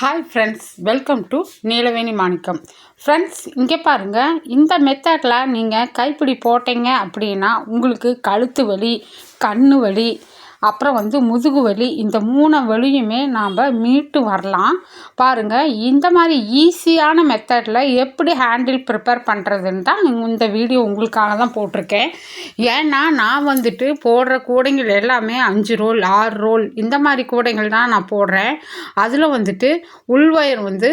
Hi friends welcome to Neelaveni Manickam friends இங்கே பாருங்கள் இந்த மெத்தடில் நீங்கள் கைப்பிடி போட்டீங்க அப்படின்னா உங்களுக்கு கழுத்து வலி கண்ணு வலி அப்புறம் வந்து முதுகு வலி இந்த மூணு வலியுமே நாம் மீட்டு வரலாம். பாருங்கள் இந்த மாதிரி ஈஸியான மெத்தடில் எப்படி ஹேண்டில் ப்ரிப்பேர் பண்ணுறதுன்னு தான் இந்த வீடியோ உங்களுக்காக தான் போட்டிருக்கேன். ஏன்னா நான் வந்துட்டு போடுற கூடைங்கள் எல்லாமே அஞ்சு ரோல் ஆறு ரோல் இந்த மாதிரி கூடைகள் தான் நான் போடுறேன். அதில் வந்துட்டு உள்வயர் வந்து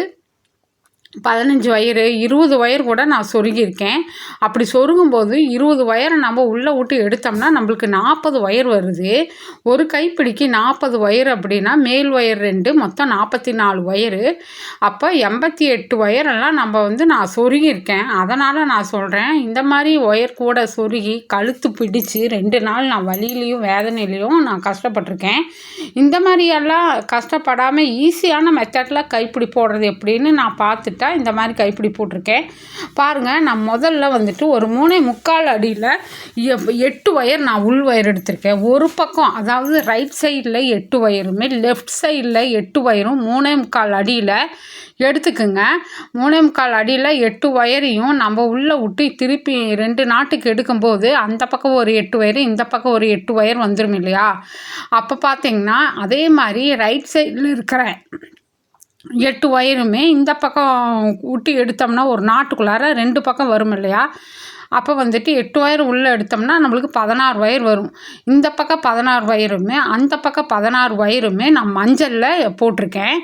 பதினஞ்சு ஒயரு இருபது ஒயர் கூட நான் சொருகியிருக்கேன். அப்படி சொருகும்போது இருபது வயரை நம்ம உள்ளே விட்டு எடுத்தோம்னா நம்மளுக்கு நாற்பது வயர் வருது. ஒரு கைப்பிடிக்கு நாற்பது வயர் அப்படின்னா மேல் வயர் ரெண்டு மொத்தம் நாற்பத்தி நாலு ஒயரு அப்போ எண்பத்தி எட்டு ஒயரெல்லாம் நம்ம வந்து நான் சொருகியிருக்கேன். அதனால் நான் சொல்கிறேன் இந்த மாதிரி ஒயர் கூட சொருகி கழுத்து பிடிச்சி ரெண்டு நாள் நான் வலியிலையும் வேதனையிலையும் நான் கஷ்டப்பட்டிருக்கேன். இந்த மாதிரியெல்லாம் கஷ்டப்படாமல் ஈஸியான மெத்தடில் கைப்பிடி போடுறது எப்படின்னு நான் பார்த்துட்டு தான் இந்த மாதிரி கைப்பிடி போட்டிருக்கேன். பாருங்கள் நான் முதல்ல வந்துட்டு ஒரு மூணே முக்கால் அடியில் எட்டு ஒயர் நான் உள் ஒயர் எடுத்திருக்கேன். ஒரு பக்கம் அதாவது ரைட் சைடில் எட்டு ஒயருமே லெஃப்ட் சைடில் எட்டு ஒயரும் மூணே முக்கால் அடியில் எடுத்துக்குங்க. மூணே முக்கால் அடியில் எட்டு ஒயரையும் நம்ம உள்ளே விட்டு திருப்பி ரெண்டு நாட்டுக்கு எடுக்கும்போது அந்த பக்கம் ஒரு எட்டு ஒயர் இந்த பக்கம் ஒரு எட்டு ஒயர் வந்துடும் இல்லையா? அப்போ பார்த்தீங்கன்னா அதே மாதிரி ரைட் சைடில் இருக்கிற எட்டு ஒயருமே இந்த பக்கம் விட்டு எடுத்தோம்னா ஒரு நாட்டுக்குள்ளார ரெண்டு பக்கம் வரும் இல்லையா? அப்போ வந்துட்டு எட்டு ஒயர் உள்ளே எடுத்தோம்னா நம்மளுக்கு பதினாறு ஒயர் வரும். இந்த பக்கம் பதினாறு ஒயருமே அந்த பக்கம் பதினாறு ஒயருமே நான் மஞ்சளில் போட்டிருக்கேன்.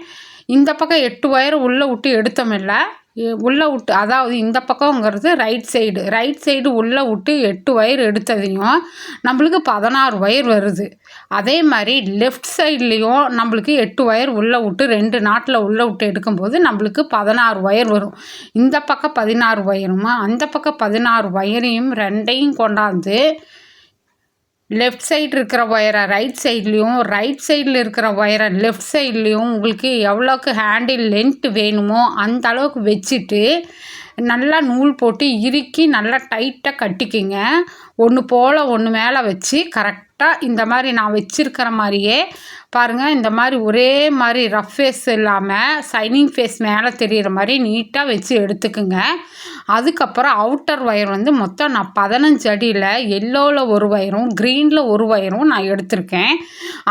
இந்த பக்கம் எட்டு ஒயர் உள்ளே விட்டு எடுத்தோமில்ல உள்ளே விட்டு அதாவது இந்த பக்கங்கிறது ரைட் சைடு ரைட் சைடு உள்ளே விட்டு எட்டு ஒயர் எடுத்ததையும் நம்மளுக்கு பதினாறு ஒயர் வருது. அதே மாதிரி லெஃப்ட் சைட்லேயும் நம்மளுக்கு எட்டு ஒயர் உள்ளே விட்டு ரெண்டு நாட்டில் உள்ளே விட்டு எடுக்கும்போது நம்மளுக்கு பதினாறு ஒயர் வரும். இந்த பக்கம் பதினாறு ஒயருமா அந்த பக்கம் பதினாறு ஒயரையும் ரெண்டையும் கொண்டாந்து லெஃப்ட் சைடு இருக்கிற ஒயரை ரைட் சைட்லேயும் ரைட் சைடில் இருக்கிற ஒயரை லெஃப்ட் சைட்லேயும் உங்களுக்கு எவ்வளோக்கு ஹேண்டில் லென்த் வேணுமோ அந்த அளவுக்கு வச்சுட்டு நல்லா நூல் போட்டு இறுக்கி நல்லா டைட்டாக கட்டிக்கிங்க. ஒன்று போல் ஒன்று மேலே வச்சு கரெக்டாக இந்த மாதிரி நான் வச்சுருக்கிற மாதிரியே பாருங்கள் இந்த மாதிரி ஒரே மாதிரி ரஃப் ஃபேஸ் இல்லாமல் சைனிங் ஃபேஸ் மேலே தெரிகிற மாதிரி நீட்டாக வச்சு எடுத்துக்குங்க. அதுக்கப்புறம் அவுட்டர் ஒயர் வந்து மொத்தம் நான் பதினஞ்சு அடியில் எல்லோவில் ஒரு ஒயரும் க்ரீனில் ஒரு ஒயரும் நான் எடுத்திருக்கேன்.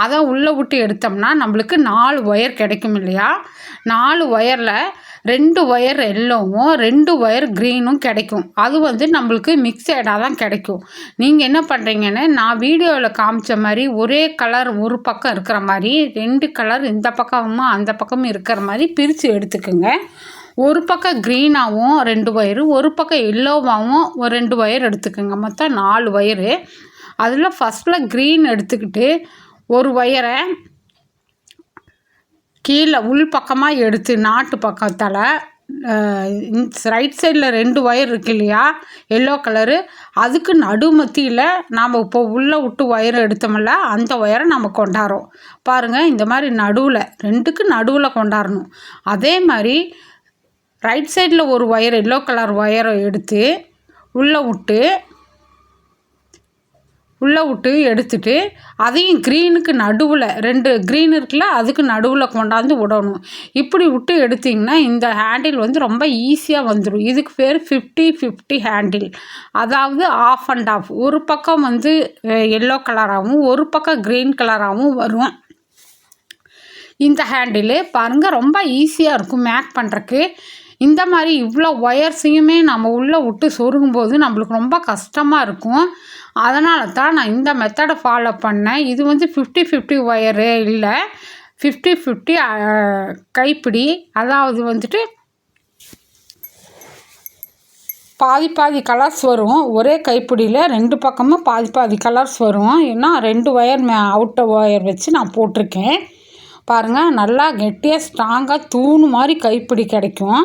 அதை உள்ளே விட்டு எடுத்தோம்னா நம்மளுக்கு நாலு ஒயர் கிடைக்கும் இல்லையா நாலு ஒயரில் ரெண்டு ஒயர் எல்லோவும் ரெண்டு ஒயர் க்ரீனும் கிடைக்கும். அது வந்து நம்மளுக்கு மிக்சடாக தான் கிடைக்கும். நீங்கள் என்ன பண்ணுறீங்கன்னு நான் வீடியோவில் காமிச்ச மாதிரி ஒரே கலர் ஒரு பக்கம் இருக்கிற மாதிரி ரெண்டு கலர் இந்த பக்கமும் அந்த பக்கமும் இருக்கிற மாதிரி பிரித்து எடுத்துக்கோங்க. ஒரு பக்கம் க்ரீனாகவும் ரெண்டு ஒயரு ஒரு பக்கம் எல்லோவாகவும் ஒரு ரெண்டு ஒயர் எடுத்துக்கோங்க. மொத்தம் நாலு ஒயரு அதில் ஃபஸ்ட்டில் க்ரீன் எடுத்துக்கிட்டு ஒரு ஒயரை கீழே உள் பக்கமாக எடுத்து நாட்டு பக்கத்தில் ரைட் சைடில் ரெண்டு ஒயர் இருக்கு இல்லையா? எல்லோ கலரு அதுக்கு நடுமத்தியில் நாம் இப்போ உள்ளே விட்டு ஒயர் எடுத்தோம்ல அந்த ஒயரை நம்ம கொண்டாடுறோம். பாருங்கள் இந்த மாதிரி நடுவில் ரெண்டுக்கு நடுவில் கொண்டாடணும். அதே மாதிரி ரைட் சைடில் ஒரு ஒயர் எல்லோ கலர் ஒயரை எடுத்து உள்ளே விட்டு உள்ளே விட்டு எடுத்துட்டு அதையும் க்ரீனுக்கு நடுவில் ரெண்டு க்ரீன் இருக்குல்ல அதுக்கு நடுவில் கொண்டாந்து விடணும். இப்படி விட்டு எடுத்திங்கன்னா இந்த ஹேண்டில் வந்து ரொம்ப ஈஸியாக வந்துடும் இதுக்கு பேர் ஃபிஃப்டி ஃபிஃப்டி ஹேண்டில் அதாவது ஆஃப் அண்ட் ஆஃப் ஒரு பக்கம் வந்து எல்லோ கலராகவும் ஒரு பக்கம் க்ரீன் கலராகவும் வரும். இந்த ஹேண்டிலு பாருங்கள் ரொம்ப ஈஸியாக இருக்கும். மேக் பண்ணுறக்கு இந்த மாதிரி இவ்வளோ ஒயர்ஸையுமே நம்ம உள்ளே விட்டு சொருகும்போது நம்மளுக்கு ரொம்ப கஷ்டமாக இருக்கும். அதனால தான் நான் இந்த மெத்தடை ஃபாலோ பண்ணேன். இது வந்து ஃபிஃப்டி ஃபிஃப்டி ஒயரு இல்லை. ஃபிஃப்டி ஃபிஃப்டி கைப்பிடி. அதாவது வந்துட்டு பாதி பாதி கலர்ஸ் வரும். ஒரே கைப்பிடியில் ரெண்டு பக்கமும் பாதி பாதி கலர்ஸ் வரும். ஏன்னா ரெண்டு ஒயர் மே அவுட்டர் ஒயர் வச்சு நான் போட்டிருக்கேன். பாருங்கள் நல்லா கெட்டியாக ஸ்ட்ராங்காக தூணு மாதிரி கைப்பிடி கிடைக்கும்.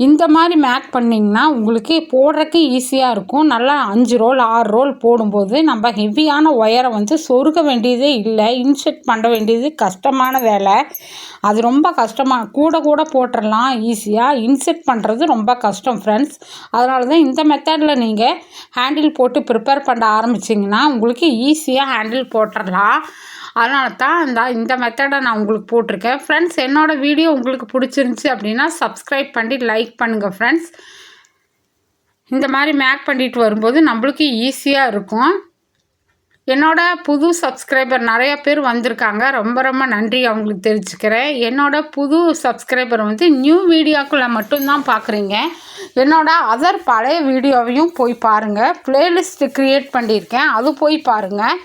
இந்த மாதிரி மேக் பண்ணிங்கன்னா உங்களுக்கு போடுறக்கு ஈஸியாக இருக்கும். நல்லா அஞ்சு ரோல் ஆறு ரோல் போடும்போது நம்ம ஹெவியான ஒயரை வந்து சொருக வேண்டியதே இல்லை. இன்செர்ட் பண்ண வேண்டியது கஷ்டமான வேலை. அது ரொம்ப கஷ்டமாக கூட கூட போட்டுடலாம் ஈஸியாக இன்செர்ட் பண்ணுறது ரொம்ப கஷ்டம் ஃப்ரெண்ட்ஸ் அதனால தான் இந்த மெத்தடில் நீங்கள் ஹேண்டில் போட்டு ப்ரிப்பேர் பண்ண ஆரம்பிச்சிங்கன்னா உங்களுக்கு ஈஸியாக ஹேண்டில் போட்டுடலாம் அதனால தான் இந்த இந்த மெத்தடை நான் உங்களுக்கு போட்டிருக்கேன். ஃப்ரெண்ட்ஸ் என்னோடய வீடியோ உங்களுக்கு பிடிச்சிருந்துச்சி அப்படின்னா சப்ஸ்கிரைப் பண்ணி லைக் பண்ணுங்கள் ஃப்ரெண்ட்ஸ் இந்த மாதிரி மேக் பண்ணிட்டு வரும்போது நம்மளுக்கு ஈஸியாக இருக்கும். என்னோட புது சப்ஸ்கிரைபர் நிறைய பேர் வந்திருக்காங்க. ரொம்ப ரொம்ப நன்றி அவங்களுக்கு தெரிஞ்சுக்கிறேன். என்னோட புது சப்ஸ்கிரைபர் வந்து நியூ வீடியோக்குள்ளே மட்டும்தான் பார்க்குறீங்க என்னோட அதர் பழைய வீடியோவையும் போய் பாருங்கள் ப்ளேலிஸ்ட்டு க்ரியேட் பண்ணியிருக்கேன். அது போய் பாருங்கள்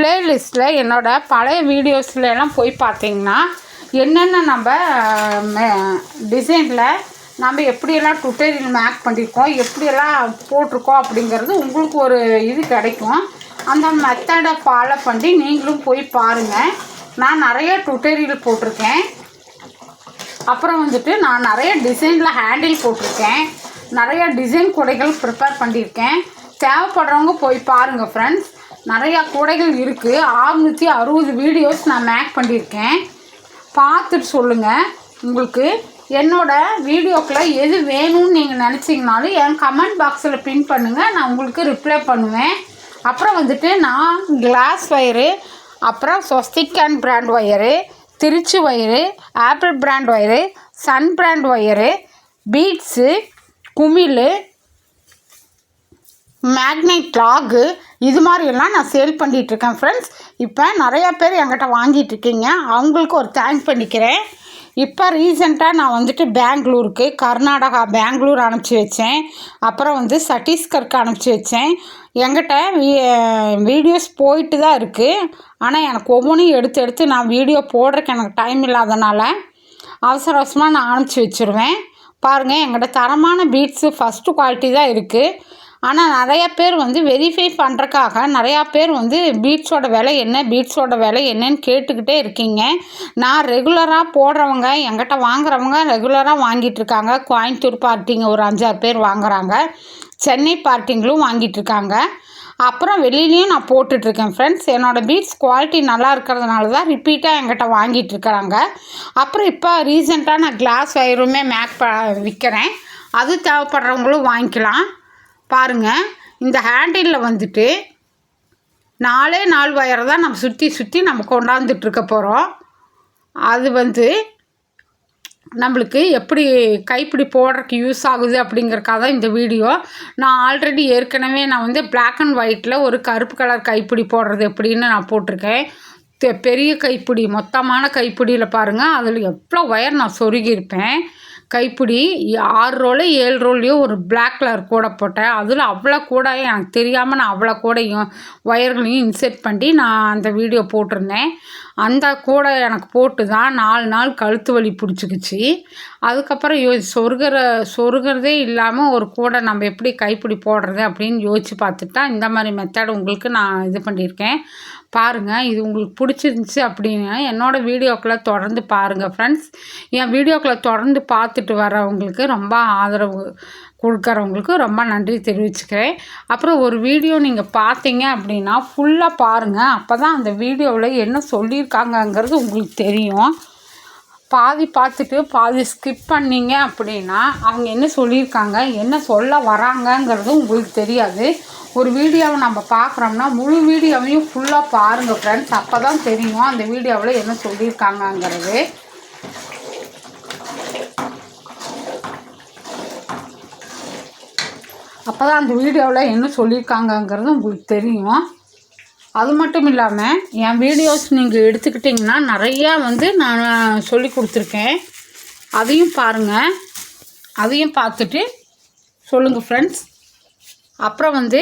ப்ளேலிஸ்ட்டில் என்னோடய பழைய வீடியோஸ்ல எல்லாம் போய் பார்த்தீங்கன்னா என்னென்ன நம்ம டிசைனில் நம்ம எப்படியெல்லாம் டுட்டோரியல் மேக் பண்ணியிருக்கோம் எப்படியெல்லாம் போட்டிருக்கோம் அப்படிங்கிறது உங்களுக்கு ஒரு இது கிடைக்கும். அந்த மெத்தடை ஃபாலோ பண்ணி நீங்களும் போய் பாருங்கள் நான் நிறைய டுட்டோரியல் போட்டிருக்கேன். அப்புறம் வந்துட்டு நான் நிறைய டிசைனில் ஹேண்டில் போட்டிருக்கேன். நிறைய டிசைன் கொடைகள் ப்ரிப்பேர் பண்ணியிருக்கேன். தேவைப்படுறவங்க போய் பாருங்கள் ஃப்ரெண்ட்ஸ் நிறையா கூடைகள் இருக்குது ஆறுநூற்றி அறுபது வீடியோஸ் நான் மேக் பண்ணியிருக்கேன். பார்த்துட்டு சொல்லுங்கள் உங்களுக்கு என்னோடய வீடியோக்கில் எது வேணும்னு நீங்கள் நினச்சிங்கனாலும் என் கமெண்ட் பாக்ஸில் பின் பண்ணுங்கள் நான் உங்களுக்கு ரிப்ளை பண்ணுவேன். அப்புறம் வந்துட்டு நான் கிளாஸ் ஒயரு அப்புறம் Swastik and brand wire Trichy wire Apple brand wire Sun brand wire beads குமிழ் மேக்னைட் லாகு இது மாதிரியெல்லாம் நான் சேல் பண்ணிகிட்ருக்கேன் ஃப்ரெண்ட்ஸ் இப்போ நிறையா பேர் என்கிட்ட வாங்கிட்டுருக்கீங்க அவங்களுக்கு ஒரு தேங்க்ஸ் பண்ணிக்கிறேன். இப்போ ரீசெண்டாக நான் வந்துட்டு பெங்களூருக்கு கர்நாடகா பெங்களூர் அனுப்பிச்சி வச்சேன். அப்புறம் வந்து சட்டீஸ்கருக்கு அனுப்பிச்சி வச்சேன். என்கிட்ட வீ வீடியோஸ் போயிட்டு தான் இருக்குது ஆனால் எனக்கு ஒவ்வொன்றையும் எடுத்து எடுத்து நான் வீடியோ போடுறதுக்கு எனக்கு டைம் இல்லாதனால அவசர அவசரமாக நான் அனுப்பிச்சி வச்சுருவேன். பாருங்கள் எங்கிட்ட தரமான பீட்ஸு ஃபஸ்ட்டு குவாலிட்டி தான் இருக்குது ஆனால் நிறையா பேர் வந்து வெரிஃபை பண்ணுறக்காக நிறையா பேர் வந்து பீட்ஸோட விலை என்ன பீட்ஸோட விலை என்னன்னு கேட்டுக்கிட்டே இருக்கீங்க. நான் ரெகுலராக போடுறவங்க எங்கிட்ட வாங்குறவங்க ரெகுலராக வாங்கிட்டு இருக்காங்க. கோயம்புத்தூர் பார்ட்டிங்க ஒரு அஞ்சாறு பேர் வாங்குறாங்க. சென்னை பார்ட்டிங்களும் வாங்கிட்டு இருக்காங்க. அப்புறம் வெளியிலையும் நான் போட்டுட்ருக்கேன் ஃப்ரெண்ட்ஸ் என்னோடய பீட்ஸ் குவாலிட்டி நல்லா இருக்கிறதுனால தான் ரிப்பீட்டாக என்கிட்ட வாங்கிட்டு இருக்கிறாங்க அப்புறம் இப்போ ரீசெண்டாக நான் கிளாஸ் வயருமே மேக் ப விற்கிறேன் அது தேவைப்படுறவங்களும் வாங்கிக்கலாம். பாருங்கள் இந்த ஹேண்டிலில் வந்துட்டு நாலே நாலு வயரை தான் நம்ம சுற்றி சுற்றி நம்ம கொண்டாந்துட்ருக்க போகிறோம் அது வந்து நம்மளுக்கு எப்படி கைப்பிடி போடுறதுக்கு யூஸ் ஆகுது அப்படிங்கிறக்காக தான் இந்த வீடியோ நான் ஆல்ரெடி ஏற்கனவே நான் வந்து பிளாக் அண்ட் ஒயிட்டில் ஒரு கருப்பு கலர் கைப்பிடி போடுறது எப்படின்னு நான் போட்டிருக்கேன். பெரிய கைப்பிடி மொத்தமான கைப்பிடியில் பாருங்கள் அதில் எவ்வளோ ஒயர் நான் சொருகியிருப்பேன். கைப்பிடி ஆறு ரோலு ஏழு ரோல்லையோ ஒரு பிளாக் கலர் கூடை போட்டேன். அதில் அவ்வளோ கூட எனக்கு தெரியாமல் நான் அவ்வளோ கூடையும் ஒயர்களையும் இன்செர்ட் பண்ணி நான் அந்த வீடியோ போட்டிருந்தேன். அந்த கூடை எனக்கு போட்டு தான் நாலு நாள் கழுத்து வலி பிடிச்சிக்கிச்சு. அதுக்கப்புறம் யோ சொருகிற சொருகிறதே இல்லாமல் ஒரு கூடை நம்ம எப்படி கைப்பிடி போடுறது அப்படின்னு யோசித்து பார்த்துட்டு தான் இந்த மாதிரி மெத்தட் உங்களுக்கு நான் இது பண்ணியிருக்கேன். பாருங்கள் இது உங்களுக்கு பிடிச்சிருந்துச்சி அப்படின்னா என்னோடய வீடியோக்களை தொடர்ந்து பாருங்கள் ஃப்ரெண்ட்ஸ் என் வீடியோக்களை தொடர்ந்து பார்த்துட்டு வரவங்களுக்கு ரொம்ப ஆதரவு கொடுக்குறவங்களுக்கு ரொம்ப நன்றி தெரிவிச்சுக்கிறேன். அப்புறம் ஒரு வீடியோ நீங்கள் பார்த்தீங்க அப்படின்னா ஃபுல்லாக பாருங்கள் அப்போ தான் அந்த வீடியோவில் என்ன சொல்லியிருக்காங்கங்கிறது உங்களுக்கு தெரியும். பாதி பார்த்துட்டு பாதி ஸ்கிப் பண்ணிங்க அப்படின்னா அவங்க என்ன சொல்லியிருக்காங்க என்ன சொல்ல வராங்கங்கிறது உங்களுக்கு தெரியாது. ஒரு வீடியோவை நம்ம பார்க்குறோம்னா முழு வீடியோவையும் ஃபுல்லாக பாருங்கள் ஃப்ரெண்ட்ஸ் அப்போ தான் தெரியும் அந்த வீடியோவில் என்ன சொல்லியிருக்காங்கங்கிறது. அப்போ தான் அந்த வீடியோவில் என்ன சொல்லியிருக்காங்கங்கிறது உங்களுக்கு தெரியும். அது மட்டும் இல்லாமல் என் வீடியோஸ் நீங்கள் எடுத்துக்கிட்டிங்கன்னா நிறையா வந்து நான் சொல்லி கொடுத்துருக்கேன். அதையும் பாருங்கள் அதையும் பார்த்துட்டு சொல்லுங்கள் ஃப்ரெண்ட்ஸ் அப்புறம் வந்து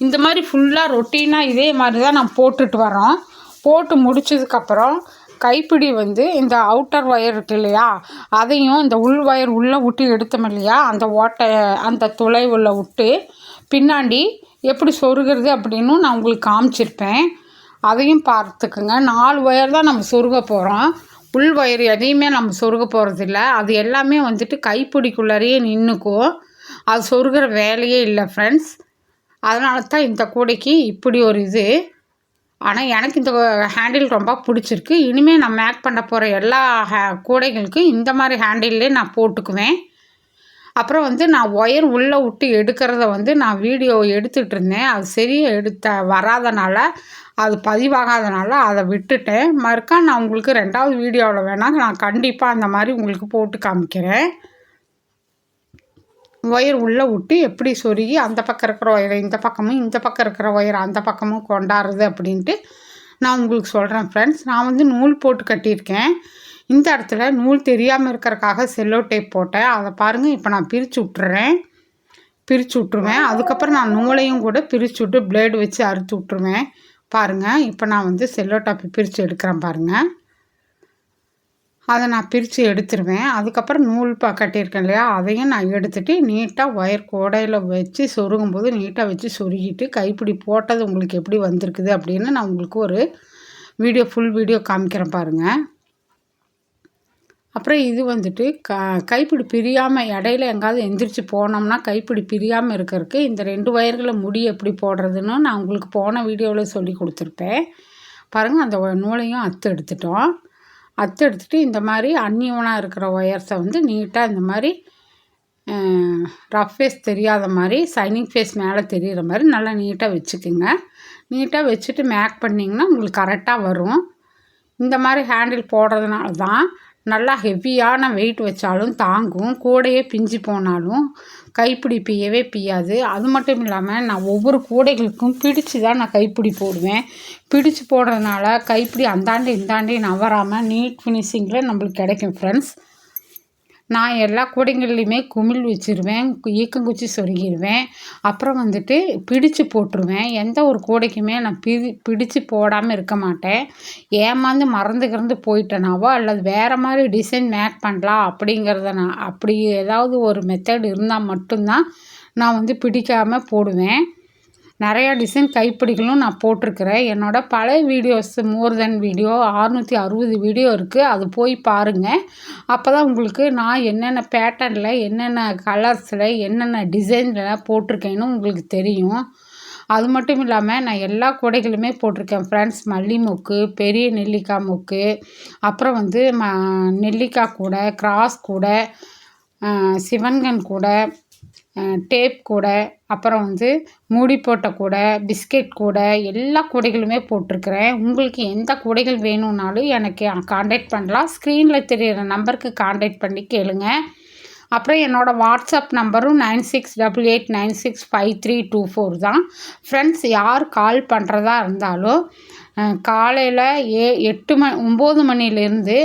இந்த மாதிரி ஃபுல்லாக ரொட்டீனாக இதே மாதிரி தான் நான் போட்டுட்டு வரோம் போட்டு முடிச்சதுக்கப்புறம் கைப்பிடி வந்து இந்த அவுட்டர் ஒயர் இருக்கு இல்லையா அதையும் இந்த உள் ஒயர் உள்ளே விட்டு எடுத்தோம் இல்லையா அந்த ஓட்டை அந்த துளை உள்ள விட்டு பின்னாடி எப்படி சொருகிறது அப்படின்னு நான் உங்களுக்கு காமிச்சிருப்பேன். அதையும் பார்த்துக்குங்க. நாலு ஒயர் தான் நம்ம சொருக போகிறோம் உள் ஒயர் எதையுமே நம்ம சொருக போகிறதில்ல அது எல்லாமே வந்துட்டு கைப்பிடிக்குள்ளாரையே நின்றுக்கும் அது சொருகிற வேலையே இல்லை ஃப்ரெண்ட்ஸ் அதனால தான் இந்த கூடைக்கு இப்படி ஒரு இது. ஆனால் எனக்கு இந்த ஹேண்டில் ரொம்ப பிடிச்சிருக்கு. இனிமேல் நான் மேக் பண்ண போகிற எல்லா ஹே கூடைகளுக்கும் இந்த மாதிரி ஹேண்டில்லே நான் போட்டுக்குவேன். அப்புறம் வந்து நான் ஒயர் உள்ளே விட்டு எடுக்கிறத வந்து நான் வீடியோ எடுத்துகிட்டு இருந்தேன் அது சரியாக எடுத்த வராதனால அது பதிவாகாதனால அதை விட்டுட்டேன். மறுக்கா நான் உங்களுக்கு ரெண்டாவது வீடியோவில் வேணால் நான் கண்டிப்பாக அந்த மாதிரி உங்களுக்கு போட்டு காமிக்கிறேன். ஒயர் உள்ளே விட்டு எப்படி சொருகி அந்த பக்கம் இருக்கிற ஒயரை இந்த பக்கமும் இந்த பக்கம் இருக்கிற ஒயரை அந்த பக்கமும் கொண்டாடுறது அப்படின்ட்டு நான் உங்களுக்கு சொல்கிறேன் ஃப்ரெண்ட்ஸ் நான் வந்து நூல் போட்டு கட்டியிருக்கேன். இந்த இடத்துல நூல் தெரியாமல் இருக்கிறக்காக செல்லோ டேப் போட்டேன். அதை பாருங்கள் இப்போ நான் பிரித்து விட்டுறேன். பிரித்து விட்ருவேன் அதுக்கப்புறம் நான் நூலையும் கூட பிரித்து விட்டு பிளேடு வச்சு அறுத்து விட்ருவேன் பாருங்கள் இப்போ நான் வந்து செல்லோ டாப்பை பிரித்து எடுக்கிறேன் பாருங்கள் அதை நான் பிரித்து எடுத்துருவேன். அதுக்கப்புறம் நூல் பா கட்டியிருக்கேன் இல்லையா? அதையும் நான் எடுத்துகிட்டு நீட்டாக ஒயர் கோடையில் வச்சு சொருகும் போது நீட்டாக வச்சு சொருகிட்டு கைப்பிடி போட்டது உங்களுக்கு எப்படி வந்திருக்குது அப்படின்னு நான் உங்களுக்கு ஒரு வீடியோ ஃபுல் வீடியோ காமிக்கிறேன் பாருங்கள் அப்புறம் இது வந்துட்டு க கைப்பிடி பிரியாமல் இடையில எங்காவது எந்திரிச்சு போனோம்னா கைப்பிடி பிரியாமல் இருக்கிறதுக்கு இந்த ரெண்டு வயர்களை முடி எப்படி போடுறதுன்னு நான் உங்களுக்கு போன வீடியோவில் சொல்லி கொடுத்துருப்பேன். பாருங்கள் அந்த நூலையும் அத்து எடுத்துட்டோம். அத்து எடுத்துகிட்டு இந்த மாதிரி அந்நியவனாக இருக்கிற ஒயர்ஸை வந்து நீட்டாக இந்த மாதிரி ரஃப் ஃபேஸ் தெரியாத மாதிரி சைனிங் ஃபேஸ் மேலே தெரிகிற மாதிரி நல்லா நீட்டாக வச்சுக்கோங்க. நீட்டாக வச்சுட்டு மேக் பண்ணிங்கன்னா உங்களுக்கு கரெக்டாக வரும். இந்த மாதிரி ஹேண்டில் போடுறதுனால தான் நல்லா ஹெவியான வெயிட் வச்சாலும் தாங்கும். கூடையே பிஞ்சு போனாலும் கைப்பிடி பியவே பியாது. அது மட்டும் இல்லாமல் நான் ஒவ்வொரு கூடைகளுக்கும் பிடிச்சு தான் நான் கைப்பிடி போடுவேன். பிடிச்சு போடுறதுனால கைப்பிடி அந்தாண்டி இந்தாண்டி நவராமல் நீட் ஃபினிஷிங்கில் நம்மளுக்கு கிடைக்கும் ஃப்ரெண்ட்ஸ் நான் எல்லா கூடைங்கள்லையுமே குமிழ் வச்சுருவேன் ஈக்கங்குச்சி சொருகிடுவேன் அப்புறம் வந்துட்டு பிடிச்சு போட்டுருவேன். எந்த ஒரு கூடைக்குமே நான் பிரி பிடிச்சு போடாமல் இருக்க மாட்டேன். ஏமாந்து மறந்து கிறந்து போயிட்டேனாவோ அல்லது வேறு மாதிரி டிசைன் மேக் பண்ணலாம் அப்படிங்கிறத நான் அப்படி ஏதாவது ஒரு மெத்தட் இருந்தால் மட்டும்தான் நான் வந்து பிடிக்காமல் போடுவேன். நிறையா டிசைன் கைப்பிடிகளும் நான் போட்டிருக்கிறேன். என்னோடய பழைய வீடியோஸ் மோர் தென் வீடியோ அறுநூற்றி அறுபது வீடியோ இருக்குது அது போய் பாருங்கள் அப்போ தான் உங்களுக்கு நான் என்னென்ன பேட்டர்னில் என்னென்ன கலர்ஸில் என்னென்ன டிசைனில் போட்டிருக்கேன்னு உங்களுக்கு தெரியும். அது மட்டும் இல்லாமல் நான் எல்லா கூடைகளுமே போட்டிருக்கேன். ஃப்ரெண்ட்ஸ் மல்லி மொக்கு பெரிய நெல்லிக்காய் மொக்கு அப்புறம் வந்து ம நெல்லிக்காய் கூடை கிராஸ் கூடை சிவன்கன் கூடை டேப் கூடை அப்புறம் வந்து மூடி போட்ட கூடை பிஸ்கெட் கூடை எல்லா கூடைகளுமே போட்டிருக்கிறேன். உங்களுக்கு எந்த கூடைகள் வேணும்னாலும் எனக்கு காண்டாக்ட் பண்ணலாம். ஸ்க்ரீனில் தெரியிற நம்பருக்கு காண்டாக்ட் பண்ணி கேளுங்க. அப்புறம் என்னோடய வாட்ஸ்அப் நம்பரும் nine six double eight nine six five three two four தான். ஃப்ரெண்ட்ஸ் யார் கால் பண்ணுறதா இருந்தாலும் காலையில் ஏ எட்டு ம ஒம்பது மணிலேருந்து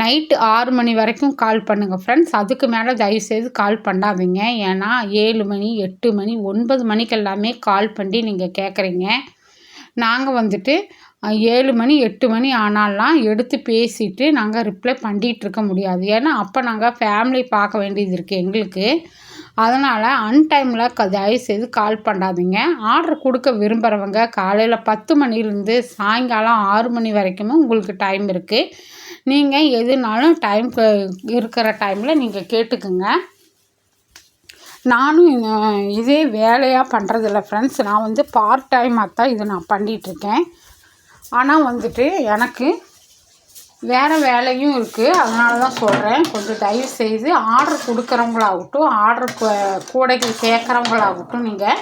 நைட்டு ஆறு மணி வரைக்கும் கால் பண்ணுங்கள் ஃப்ரெண்ட்ஸ் அதுக்கு மேலே தயவுசெய்து கால் பண்ணாதீங்க. ஏன்னா ஏழு மணி எட்டு மணி ஒன்பது மணிக்கெல்லாமே கால் பண்ணி நீங்கள் கேட்குறீங்க நாங்கள் வந்துட்டு ஏழு மணி எட்டு மணி ஆனாலாம் எடுத்து பேசிவிட்டு நாங்கள் ரிப்ளை பண்ணிகிட்ருக்க முடியாது. ஏன்னா அப்போ நாங்கள் ஃபேமிலி பார்க்க வேண்டியது இருக்குது எங்களுக்கு. அதனால் அன்டைமில் க தயவுசெய்து கால் பண்ணாதீங்க. ஆர்டர் கொடுக்க விரும்புகிறவங்க காலையில் பத்து மணிலேருந்து சாயங்காலம் ஆறு மணி வரைக்குமே உங்களுக்கு டைம் இருக்குது நீங்கள் எதுனாலும் டைம் இருக்கிற டைமில் நீங்கள் கேட்டுக்குங்க. நானும் இதே வேலையாக பண்ணுறதில்ல ஃப்ரெண்ட்ஸ் நான் வந்து பார்ட் டைமாக தான் இதை நான் பண்ணிகிட்ருக்கேன் ஆனால் வந்துட்டு எனக்கு வேறு வேலையும் இருக்குது அதனால தான் சொல்கிறேன் கொஞ்சம் தயவு செய்து ஆர்டர் கொடுக்குறவங்களாகட்டும் ஆர்டர் கூடைகள் கேட்குறவங்களாகட்டும் நீங்கள்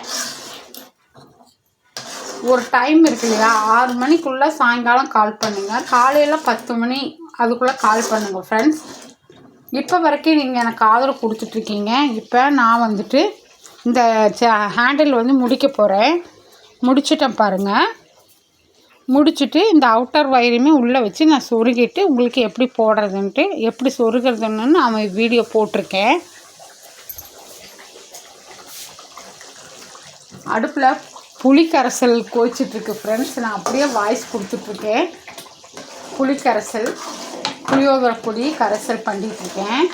ஒரு டைம் இருக்கு இல்லையா? ஆறு மணிக்குள்ளே சாயங்காலம் கால் பண்ணுங்கள் காலையில் பத்து மணி அதுக்குள்ளே கால் பண்ணுங்கள் ஃப்ரெண்ட்ஸ் இப்போ வரைக்கும் நீங்கள் எனக்கு ஆதரவு கொடுத்துட்ருக்கீங்க இப்போ நான் வந்துட்டு இந்த ஹேண்டில் வந்து முடிக்க போகிறேன் முடிச்சிட்டேன் பாருங்கள் முடிச்சுட்டு இந்த அவுட்டர் ஒயரையுமே உள்ளே வச்சு நான் சொருகிட்டு உங்களுக்கு எப்படி போடுறதுன்ட்டு எப்படி சொருகிறதுன்னு நான் வீடியோ போட்டிருக்கேன். அடுப்பில் புளிக்கரைசல் கோச்சிட்ருக்கு ஃப்ரெண்ட்ஸ் நான் அப்படியே வாய்ஸ் கொடுத்துட்ருக்கேன். புளிக்கரைசல் புளியோதரை பொடி கரைசல் பண்ணிகிட்ருக்கேன்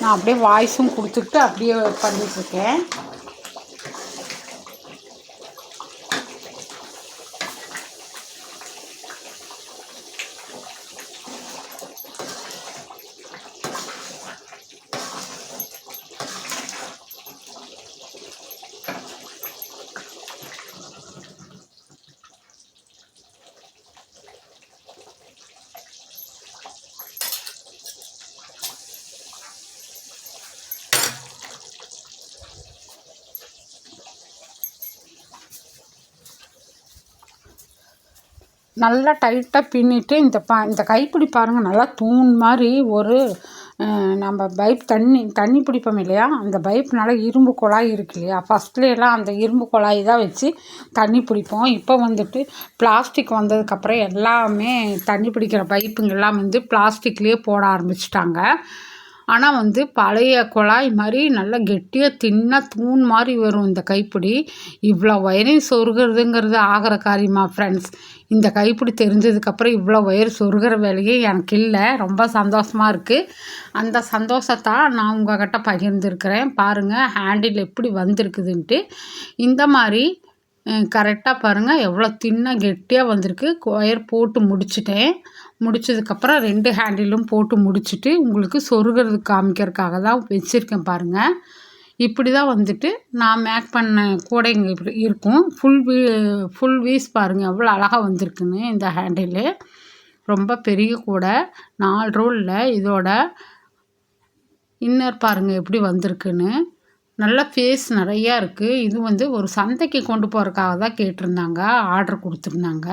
நான் அப்படியே வாய்ஸும் கொடுத்துட்டு அப்படியே பண்ணிகிட்ருக்கேன் நல்லா டைட்டாக பின்னிட்டு இந்த பா இந்த கைப்பிடி பாருங்கள் நல்லா தூண் மாதிரி ஒரு நம்ம பைப் தண்ணி தண்ணி பிடிப்போம் இல்லையா? அந்த பைப்னால இரும்பு குழாய் இருக்கு இல்லையா? ஃபஸ்ட்லேலாம் அந்த இரும்பு குழாய் தான் வச்சு தண்ணி பிடிப்போம். இப்போ வந்துட்டு பிளாஸ்டிக் வந்ததுக்கப்புறம் எல்லாமே தண்ணி பிடிக்கிற பைப்புங்கெல்லாம் வந்து பிளாஸ்டிக்லேயே போட ஆரம்பிச்சிட்டாங்க. ஆனால் வந்து பழைய குழாய் மாதிரி நல்லா கெட்டியாக தின்னாக தூண் மாதிரி வரும் இந்த கைப்பிடி. இவ்வளோ வயரையும் சொருகிறதுங்கிறது ஆகிற காரியமா ஃப்ரெண்ட்ஸ் இந்த கைப்பிடி தெரிஞ்சதுக்கப்புறம் இவ்வளோ வயர் சொருகிற வேலையே எனக்கு இல்லை. ரொம்ப சந்தோஷமாக இருக்குது அந்த சந்தோஷத்தை நான் உங்கள்கிட்ட பகிர்ந்துருக்கிறேன். பாருங்கள் ஹேண்டில் எப்படி வந்திருக்குதுன்ட்டு. இந்த மாதிரி கரெக்டாக பாருங்கள் எவ்வளோ தின்னாக கெட்டியாக வந்திருக்கு. ஒயர் போட்டு முடிச்சிட்டேன். முடிச்சதுக்கப்புறம் ரெண்டு ஹேண்டிலும் போட்டு முடிச்சுட்டு உங்களுக்கு சொருகிறதுக்கு காமிக்கிறதுக்காக தான் வச்சுருக்கேன் பாருங்கள் இப்படி தான் வந்துட்டு நான் மேக் பண்ண கூடைங்க இப்படி இருக்கும். ஃபுல் வீ ஃபுல் வீஸ் பாருங்கள் எவ்வளோ அழகாக வந்திருக்குன்னு இந்த ஹேண்டிலு. ரொம்ப பெரிய கூடை. நாலு ரோலில் இதோட இன்னர் பாருங்கள் எப்படி வந்திருக்குன்னு. நல்ல ஃபேஸ் நிறையா இருக்குது இது வந்து ஒரு சந்தைக்கு கொண்டு போகிறதுக்காக தான் கேட்டிருந்தாங்க. ஆர்டர் கொடுத்துருந்தாங்க.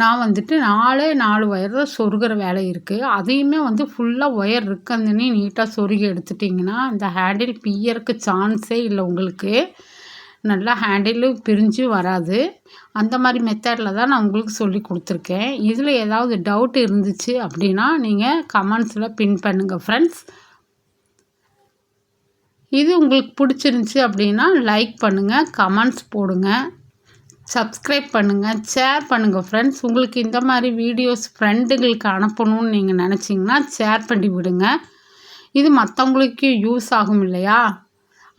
நான் வந்துட்டு நாலே நாலு ஒயர் தான் சொருகிற வேலை இருக்குது அதையுமே வந்து ஃபுல்லாக ஒயர் இருக்குதுன்னு நீட்டாக சொருகி எடுத்துட்டிங்கன்னா இந்த ஹேண்டில் பியறக்கு சான்ஸே இல்லை உங்களுக்கு. நல்லா ஹேண்டிலும் பிரிஞ்சு வராது. அந்த மாதிரி மெத்தடில் தான் நான் உங்களுக்கு சொல்லி கொடுத்துருக்கேன். இதில் ஏதாவது டவுட் இருந்துச்சு அப்படின்னா நீங்கள் கமெண்ட்ஸில் பின் பண்ணுங்கள் ஃப்ரெண்ட்ஸ் இது உங்களுக்கு பிடிச்சிருந்துச்சி அப்படின்னா லைக் பண்ணுங்கள் கமெண்ட்ஸ் போடுங்க சப்ஸ்கிரைப் பண்ணுங்கள் ஷேர் பண்ணுங்கள் ஃப்ரெண்ட்ஸ் உங்களுக்கு இந்த மாதிரி வீடியோஸ் ஃப்ரெண்டுகளுக்கு அனுப்பணும்னு நீங்கள் நினச்சிங்கன்னா ஷேர் பண்ணி விடுங்க. இது மற்றவங்களுக்கு யூஸ் ஆகும் இல்லையா?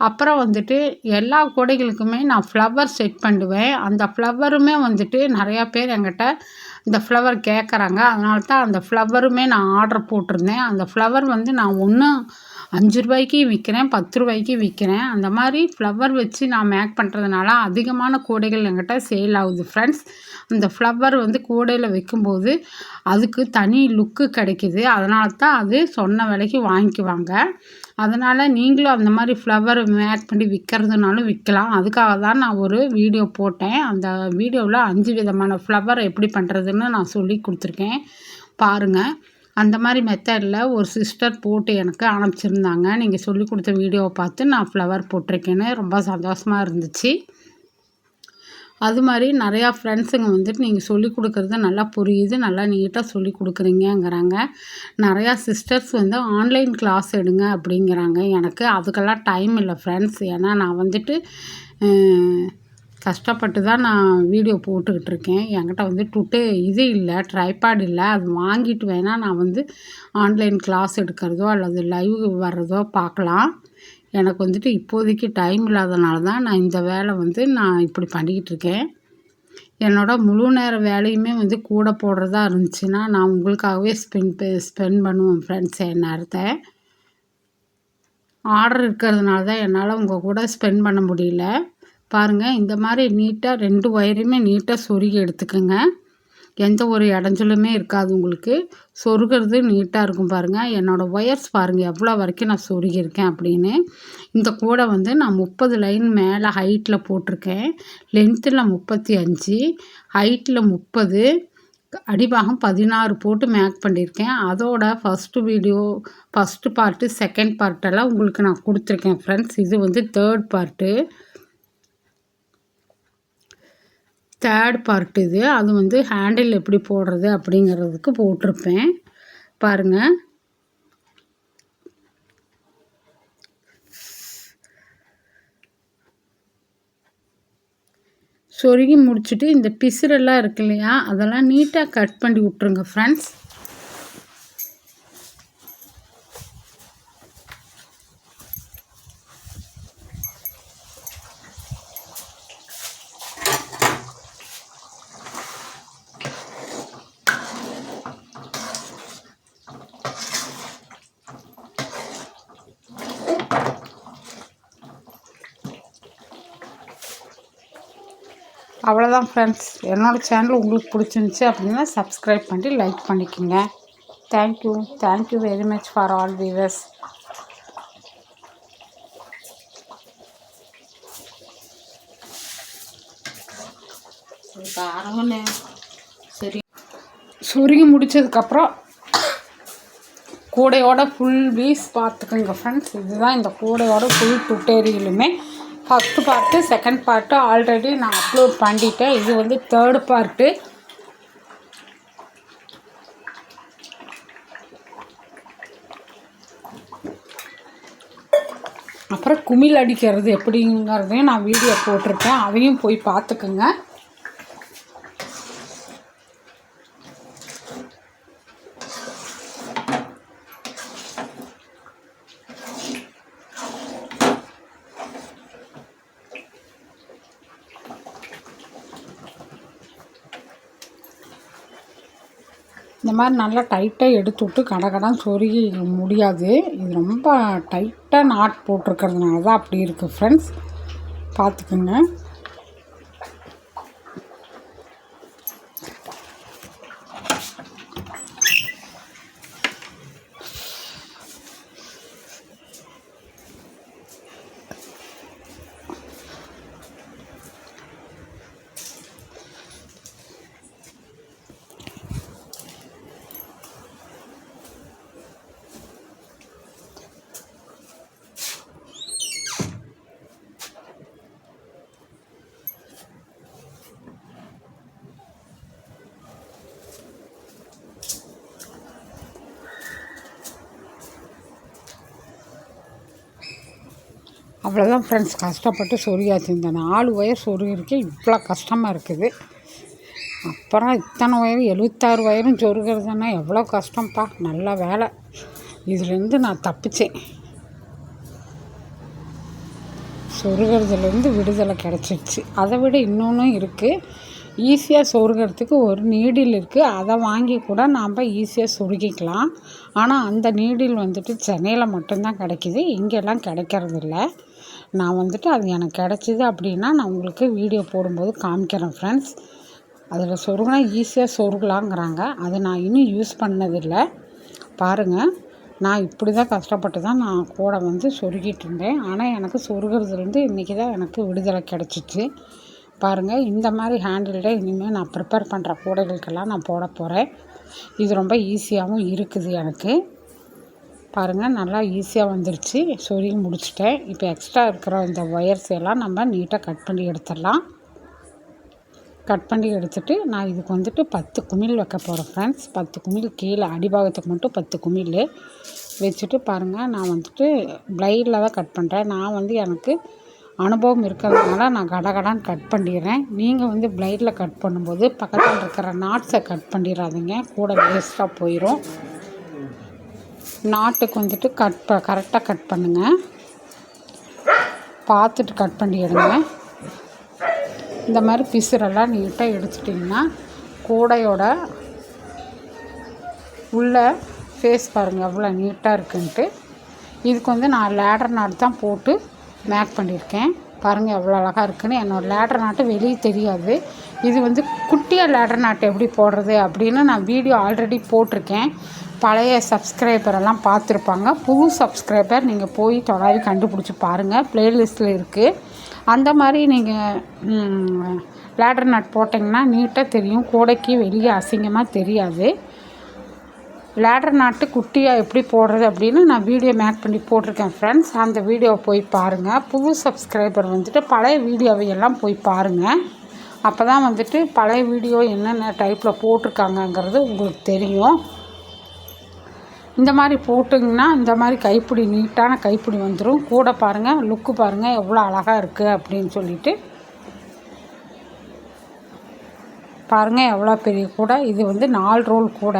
அப்புறம் வந்துட்டு எல்லா கூடைகளுக்குமே நான் ஃப்ளவர் செட் பண்ணுவேன். அந்த ஃப்ளவருமே வந்துட்டு நிறையா பேர் என்கிட்ட இந்த ஃப்ளவர் கேட்குறாங்க அதனால தான் அந்த ஃப்ளவருமே நான் ஆர்டர் போட்டிருந்தேன். அந்த ஃப்ளவர் வந்து நான் ஒன்றும் அஞ்சு ரூபாய்க்கு விற்கிறேன் பத்து ரூபாய்க்கு விற்கிறேன் அந்த மாதிரி ஃப்ளவர் வச்சு நான் மேக் பண்ணுறதுனால அதிகமான கூடைகள் என்கிட்ட சேல் ஆகுது ஃப்ரெண்ட்ஸ் அந்த ஃப்ளவர் வந்து கூடையில் வைக்கும்போது அதுக்கு தனி லுக்கு கிடைக்கிது. அதனால தான் அது சொன்ன விலைக்கு வாங்கிக்குவாங்க. அதனால் நீங்களும் அந்த மாதிரி ஃப்ளவர் மேக் பண்ணி விற்கிறதுனாலும் விற்கலாம் அதுக்காக தான் நான் ஒரு வீடியோ போட்டேன். அந்த வீடியோவில் அஞ்சு விதமான ஃப்ளவர் எப்படி பண்ணுறதுன்னு நான் சொல்லி கொடுத்துருக்கேன். பாருங்கள் அந்த மாதிரி மெத்தடில் ஒரு சிஸ்டர் போட்டு எனக்கு அனுப்பிச்சிருந்தாங்க. நீங்கள் சொல்லி கொடுத்த வீடியோவை பார்த்து நான் ஃப்ளவர் போட்டிருக்கேன்னு ரொம்ப சந்தோஷமாக இருந்துச்சு. அது மாதிரி நிறையா ஃப்ரெண்ட்ஸுங்க வந்துட்டு நீங்கள் சொல்லி கொடுக்குறது நல்லா புரியுது நல்லா நீட்டாக சொல்லி கொடுக்குறீங்கங்கிறாங்க. நிறையா சிஸ்டர்ஸ் வந்து ஆன்லைன் கிளாஸ் எடுங்க அப்படிங்கிறாங்க. எனக்கு அதுக்கெல்லாம் டைம் இல்லை ஃப்ரெண்ட்ஸ் ஏன்னா நான் வந்துட்டு கஷ்டப்பட்டு தான் நான் வீடியோ போட்டுக்கிட்டு இருக்கேன். என்கிட்ட வந்து டுட்டு இது இல்லை ட்ரைபேட் இல்லை. அது வாங்கிட்டு வேணால் நான் வந்து ஆன்லைன் கிளாஸ் எடுக்கிறதோ அல்லது லைவ் வர்றதோ பார்க்கலாம். எனக்கு வந்துட்டு இப்போதைக்கு டைம் இல்லாதனால தான் நான் இந்த வேலை வந்து நான் இப்படி பண்ணிக்கிட்டு இருக்கேன். என்னோட முழு நேர வேலையுமே வந்து கூட போடுறதா இருந்துச்சுன்னா நான் உங்களுக்காகவே ஸ்பெண்ட் ஸ்பெண்ட் பண்ணுவேன் ஃப்ரெண்ட்ஸ் என் நேரத்தை ஆர்டர் இருக்கிறதுனால தான் என்னால் உங்கள் கூட ஸ்பெண்ட் பண்ண முடியல. பாருங்கள் இந்த மாதிரி நீட்டாக ரெண்டு ஒயரையுமே நீட்டாக சொருகி எடுத்துக்கோங்க. எந்த ஒரு இடைஞ்சலுமே இருக்காது உங்களுக்கு. சொருகிறது நீட்டாக இருக்கும் பாருங்கள் என்னோடய ஒயர்ஸ் பாருங்கள் எவ்வளோ வரைக்கும் நான் சொருகியிருக்கேன் அப்படின்னு. இந்த கூடை வந்து நான் முப்பது லைன் மேலே ஹைட்டில் போட்டிருக்கேன். லென்த்தில் முப்பத்தி அஞ்சு ஹைட்டில் முப்பது அடிபாகம் பதினாறு போட்டு மேக் பண்ணியிருக்கேன். அதோட first video first part second பார்ட்டெல்லாம் உங்களுக்கு நான் கொடுத்துருக்கேன் ஃப்ரெண்ட்ஸ் இது வந்து தேர்ட் பார்ட்டு தேர்ட் பார்ட் இது. அது வந்து ஹேண்டில் எப்படி போடுறது அப்படிங்கிறதுக்கு போட்டிருப்பேன். பாருங்கள் சொருகி முடிச்சுட்டு இந்த பிசுரெல்லாம் இருக்கு இல்லையா? அதெல்லாம் நீட்டாக கட் பண்ணி விட்ருங்க ஃப்ரெண்ட்ஸ் அவ்வளோதான் ஃப்ரெண்ட்ஸ் என்னோடய சேனல் உங்களுக்கு பிடிச்சிருந்துச்சி அப்படின்னா சப்ஸ்கிரைப் பண்ணி லைக் பண்ணிக்கோங்க. Thank you thank you very much for all viewers காரங்கண்ணே சரி. சொருகி முடித்ததுக்கப்புறம் கூடையோட ஃபுல் வீஸ் பார்த்துக்குங்க ஃப்ரெண்ட்ஸ் இதுதான் இந்த கூடையோட full டுட்டேரியலுமே first part second part already நான் அப்லோட் பண்ணிட்டேன். இது வந்து தேர்டு பார்ட்டு அப்புறம் குமிழ் அடிக்கிறது எப்படிங்கிறதையும் நான் வீடியோ போட்டிருக்கேன். அதையும் போய் பார்த்துக்குங்க. இந்த மாதிரி நல்லா டைட்டாக எடுத்து விட்டு கடை சொருகி முடியாது. இது ரொம்ப டைட்டாக நாட் போட்டிருக்கிறதுனால தான் அப்படி இருக்குது ஃப்ரெண்ட்ஸ் பார்த்துக்குங்க. அவ்வளோதான் ஃப்ரெண்ட்ஸ் கஷ்டப்பட்டு சொருகியாச்சு இந்த நாலு ஒயர் சொருகிருக்கே இவ்வளோ கஷ்டமாக இருக்குது. அப்புறம் இத்தனை ஒயர் எழுபத்தாறு ஒயரும் சொருகிறதுன்னா எவ்வளோ கஷ்டம்ப்பா. நல்ல வேலை. இதுலேருந்து நான் தப்பிச்சேன். சொருகிறதுலேருந்து விடுதலை கிடச்சிருச்சு. அதை விட இன்னொன்றும் இருக்குது ஈஸியாக சொருகிறதுக்கு ஒரு நீடில் இருக்குது அதை வாங்கி கூட நாம் ஈஸியாக சொருகிக்கலாம் ஆனால் அந்த நீடில் வந்துட்டு சென்னையில் மட்டும்தான் கிடைக்கிது. இங்கெல்லாம் கிடைக்கிறதில்ல. நான் வந்துட்டு அது எனக்கு கிடச்சிது அப்படின்னா நான் உங்களுக்கு வீடியோ போடும்போது காமிக்கிறேன் ஃப்ரெண்ட்ஸ் அதில் சொருகினா ஈஸியாக சொருகலாங்கிறாங்க. அது நான் இன்னும் யூஸ் பண்ணதில்லை. பாருங்கள் நான் இப்படி தான் கஷ்டப்பட்டு தான் நான் கூட வந்து சொருகிட்டு இருந்தேன். ஆனால் எனக்கு சொருகிறதுலேருந்து இன்றைக்கி தான் எனக்கு விடுதலை கிடச்சிச்சு. பாருங்கள் இந்த மாதிரி ஹேண்டில்டே இனிமேல் நான் ப்ரிப்பேர் பண்ணுற கூடைகளுக்கெல்லாம் நான் போட போகிறேன் இது ரொம்ப ஈஸியாகவும் இருக்குது எனக்கு. பாருங்கள் நல்லா ஈஸியாக வந்துருச்சு. சொருகி முடிச்சிட்டேன். இப்போ எக்ஸ்ட்ரா இருக்கிற இந்த ஒயர்ஸ் எல்லாம் நம்ம நீட்டாக கட் பண்ணி எடுத்துடலாம். கட் பண்ணி எடுத்துகிட்டு நான் இதுக்கு வந்துட்டு பத்து குமிழ் வைக்க போகிறேன் ஃப்ரெண்ட்ஸ் பத்து குமிழ் கீழே அடிபாகத்துக்கு மட்டும் பத்து குமிழ். வச்சுட்டு பாருங்கள் நான் வந்துட்டு ப்ளைடில் தான் கட் பண்ணுறேன் நான் வந்து எனக்கு அனுபவம் இருக்கிறதுனால நான் கடகடான்னு கட் பண்ணிடுறேன். நீங்கள் வந்து ப்ளைடில் கட் பண்ணும்போது பக்கத்தில் இருக்கிற நாட்ஸை கட் பண்ணிடாதீங்க. கூட வேஸ்ட்டாக போயிடும் நாட்டுக்கு வந்துட்டு கட் ப கரெக்டாக கட் பண்ணுங்கள் பார்த்துட்டு கட் பண்ணிடுங்க இந்த மாதிரி பிசுரெல்லாம் நீட்டாக எடுத்துட்டிங்கன்னா கூடையோட உள்ள ஃபேஸ் பாருங்கள் எவ்வளோ நீட்டாக இருக்குன்ட்டு. இதுக்கு வந்து நான் லேடர் நாட் தான் போட்டு மேக் பண்ணியிருக்கேன். பாருங்கள் எவ்வளோ அழகாக இருக்குன்னு. என்னோடய லேடர் நாட்டு வெளியே தெரியாது. இது வந்து குட்டியாக லேடர் நாட்டு எப்படி போடுறது அப்படின்னு நான் வீடியோ ஆல்ரெடி போட்டிருக்கேன். பழைய சப்ஸ்கிரைபர் எல்லாம் பார்த்துருப்பாங்க. புது சப்ஸ்கிரைபர் நீங்கள் போய் தொடாவி கண்டுபிடிச்சி பாருங்கள் ப்ளேலிஸ்ட்டில் இருக்குது அந்த மாதிரி நீங்கள் லேடர் நட் போட்டிங்கன்னா நீட்டாக தெரியும். கூடைக்கு வெளியே அசிங்கமாக தெரியாது. லேடர் நாட்டு குட்டியாக எப்படி போடுறது அப்படின்னு நான் வீடியோ மேக் பண்ணி போட்டிருக்கேன் ஃப்ரெண்ட்ஸ் அந்த வீடியோவை போய் பாருங்கள் புது சப்ஸ்கிரைபர் வந்துட்டு பழைய வீடியோவை எல்லாம் போய் பாருங்கள் அப்போ தான் வந்துட்டு பழைய வீடியோ என்னென்ன டைப்பில் போட்டிருக்காங்கங்கிறது உங்களுக்கு தெரியும். இந்த மாதிரி போட்டிங்கன்னா இந்த மாதிரி கைப்பிடி நீட்டான கைப்பிடி வந்துடும் கூட பாருங்கள் லுக்கு பாருங்கள் எவ்வளோ அழகாக இருக்குது அப்படின்னு சொல்லிட்டு. பாருங்கள் எவ்வளோ பெரிய கூட. இது வந்து நாலு ரோல் கூட.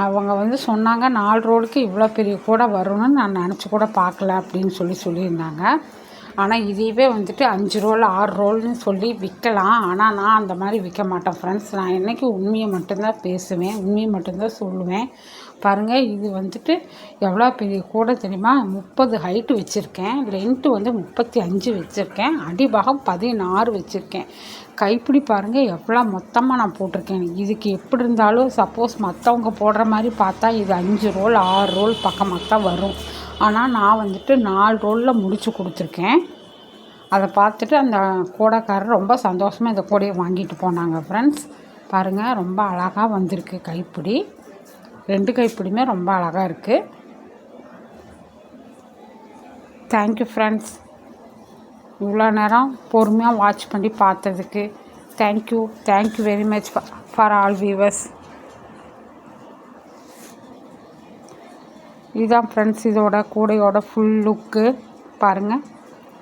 அவங்க வந்து சொன்னாங்க நாலு ரோலுக்கு இவ்வளோ பெரிய கூடை வரும்னு நான் நினச்சி கூட பார்க்கல அப்படின்னு சொல்லி சொல்லியிருந்தாங்க. ஆனால் இதையவே வந்துட்டு அஞ்சு ரோல் ஆறு ரோல்னு சொல்லி விற்கலாம் ஆனால் நான் அந்த மாதிரி விற்க மாட்டேன் ஃப்ரெண்ட்ஸ் நான் என்றைக்கு உண்மையை மட்டும்தான் பேசுவேன் உண்மையை மட்டும்தான் சொல்லுவேன். பாருங்கள் இது வந்துட்டு எவ்வளோ பெரிய கூடை தெரியுமா? முப்பது ஹைட்டு வச்சுருக்கேன். லென்த்து வந்து முப்பத்தி அஞ்சு வச்சுருக்கேன். அடிபாகம் பதினாறு வச்சுருக்கேன். கைப்பிடி பாருங்கள் எவ்வளோ மொத்தமாக நான் போட்டிருக்கேன். இதுக்கு எப்படி இருந்தாலும் சப்போஸ் மற்றவங்க போடுற மாதிரி பார்த்தா இது அஞ்சு ரோல் ஆறு ரோல் பக்கமாக தான் வரும். ஆனால் நான் வந்துட்டு நாலு ரோலில் முடித்து கொடுத்துருக்கேன். அதை பார்த்துட்டு அந்த கூடைக்காரர் ரொம்ப சந்தோஷமாக இந்த கூடையை வாங்கிட்டு போனாங்க ஃப்ரெண்ட்ஸ் பாருங்கள் ரொம்ப அழகாக வந்திருக்கு கைப்பிடி. ரெண்டு கைப்பிடியுமே ரொம்ப அழகாக இருக்குது தேங்க்யூ ஃப்ரெண்ட்ஸ் இவ்வளோ நேரம் பொறுமையாக வாட்ச் பண்ணி பார்த்ததுக்கு thank you thank you very much for all viewers இதுதான் ஃப்ரெண்ட்ஸ் இதோட கூடையோட ஃபுல் லுக்கு பாருங்கள்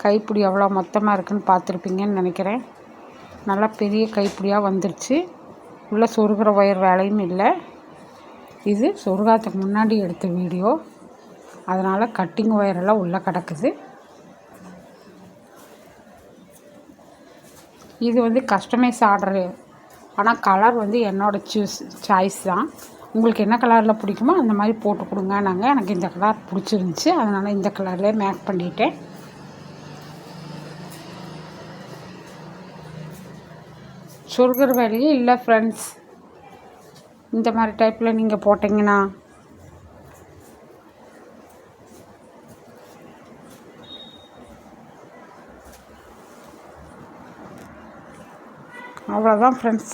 கைப்பிடி எவ்வளோ மொத்தமாக இருக்குதுன்னு பார்த்துருப்பீங்கன்னு நினைக்கிறேன். நல்லா பெரிய கைப்பிடியாக வந்துருச்சு. உள்ளே சொருகிற ஒயர் வேலையும் இல்லை. இது சுருகாத்துக்கு முன்னாடி எடுத்த வீடியோ. அதனால் கட்டிங் ஒயரெல்லாம் உள்ளே கிடக்குது. இது வந்து கஸ்டமைஸ் ஆர்டரு ஆனால் கலர் வந்து என்னோடய சூஸ் சாய்ஸ் தான். உங்களுக்கு என்ன கலரில் பிடிக்குமோ அந்த மாதிரி போட்டு கொடுங்க நாங்கள் எனக்கு இந்த கலர் பிடிச்சிருந்துச்சி. அதனால் இந்த கலர்லேயே மேக் பண்ணிட்டேன். சுருகர் வேலையே இல்லை ஃப்ரெண்ட்ஸ் இந்த மாதிரி டைப்பில் நீங்கள் போட்டிங்கன்னா. அவ்வளோதான் ஃப்ரெண்ட்ஸ்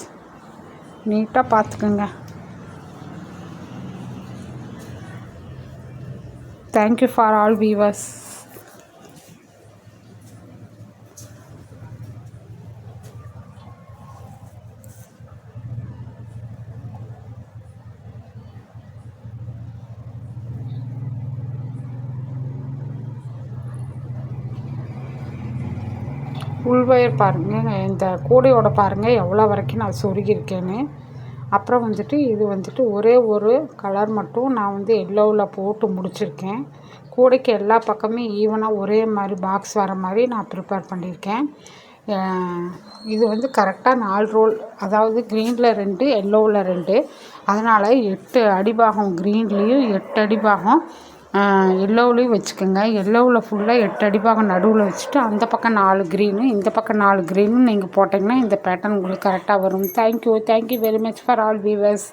நீட்டாக பார்த்துக்குங்க thank you for all viewers உள்வயர் பாருங்கள் இந்த கூடையோட பாருங்கள் எவ்வளோ வரைக்கும் நான் சொருகியிருக்கேன்னு. அப்புறம் வந்துட்டு இது வந்துட்டு ஒரே ஒரு கலர் மட்டும் நான் வந்து எல்லோவில் போட்டு முடிச்சிருக்கேன். கூடைக்கு எல்லா பக்கமே ஈவனாக ஒரே மாதிரி பாக்ஸ் வர மாதிரி நான் ப்ரிப்பேர் பண்ணியிருக்கேன். இது வந்து கரெக்டாக நாலு ரோல் அதாவது க்ரீனில் ரெண்டு எல்லோவில் ரெண்டு. அதனால் எட்டு அடிபாகம் க்ரீன்லேயும் எட்டு அடிபாகம் எல்லோவுலேயும் வச்சுக்கோங்க. எல்லோவில் ஃபுல்லாக எட்டு அடிப்பாக நடுவில் வச்சுட்டு அந்த பக்கம் நாலு க்ரீனு இந்த பக்கம் நாலு க்ரீனு நீங்கள் போட்டிங்கன்னா இந்த பேட்டர்ன் உங்களுக்கு கரெக்டாக வரும். Thank you thank you very much for all viewers